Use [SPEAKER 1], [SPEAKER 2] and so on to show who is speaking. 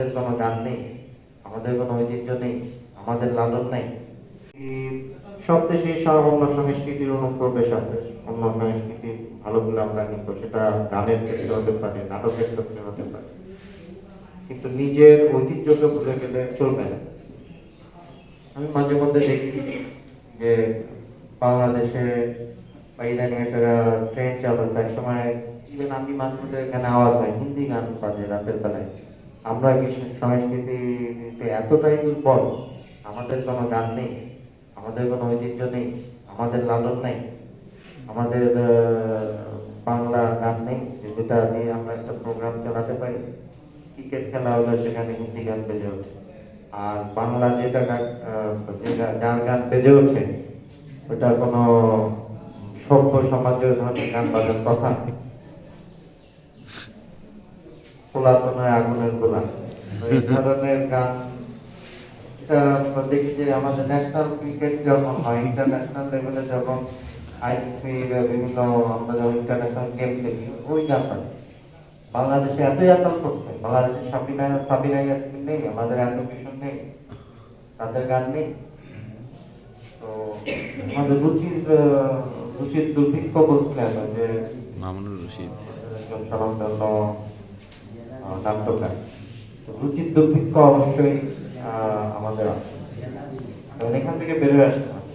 [SPEAKER 1] আমাদের কোনো গান নেই, আমাদের কোনো ঐতিহ্য নেই, আমাদের লালন নেই। সব সব অন্য সংস্কৃতির অনুপ্রবেশ আছে, অন্য সংস্কৃতি ভালোগুলো আমরা সেটা গানের ক্ষেত্রে হতে পারে, নাটকের ক্ষেত্রে হতে পারে। কিন্তু নিজের ঐতিহ্যকে ভুলে গেলে চলবে না। আমি মাঝে মধ্যে দেখি যে বাংলাদেশে ইদানিং একটা ট্রেন চালু এক সময় ইভেন আমি মাঝে মধ্যে এখানে আওয়াজ হয়, হিন্দি গান বাজে রাতের বেলায়। আমরা কি সংস্কৃতিতে এতটাই দুর্বল, আমাদের কোনো গান নেই, আমাদের কোনো ঐতিহ্য নেই, আমাদের লালন নেই, আমাদের বাংলা গান নেই যেটা নিয়ে আমরা একটা প্রোগ্রাম চালাতে পারি ক্রিকেট খেলা হলে সেখানে হিন্দি গান বেজে ওঠে আর বাংলা যেটা গান যার গান বেজে ওঠে, ওটা কোনো সভ্য সমাজের ধরনের গান বাজার কথা। খোলা তো নয় আগুনের গোলা। এই ধরনের গান দেখি যে আমাদের ন্যাশনাল ক্রিকেট যখন হয় ইন্টারন্যাশনাল লেভেলে যখন আইসিসি বিভিন্ন আমরা যখন ইন্টারন্যাশনাল গেম খেলি ওই গান বাজে বাংলাদেশে এতই আকাল করছে বাংলাদেশে সাবিনা সাবিনা ইয়াসমিন নেই আমাদের এত কিছু নেই তাদের গান নেই। তো আমাদের রুচির রুচির দুর্ভিক্ষ বলছিলেন যে
[SPEAKER 2] মামুনুর রশিদ।
[SPEAKER 1] নাট্যকার তো রুচির দুর্ভিক্ষ অবশ্যই আমাদের আছে। এখান থেকে বেরোয় আসতে হবে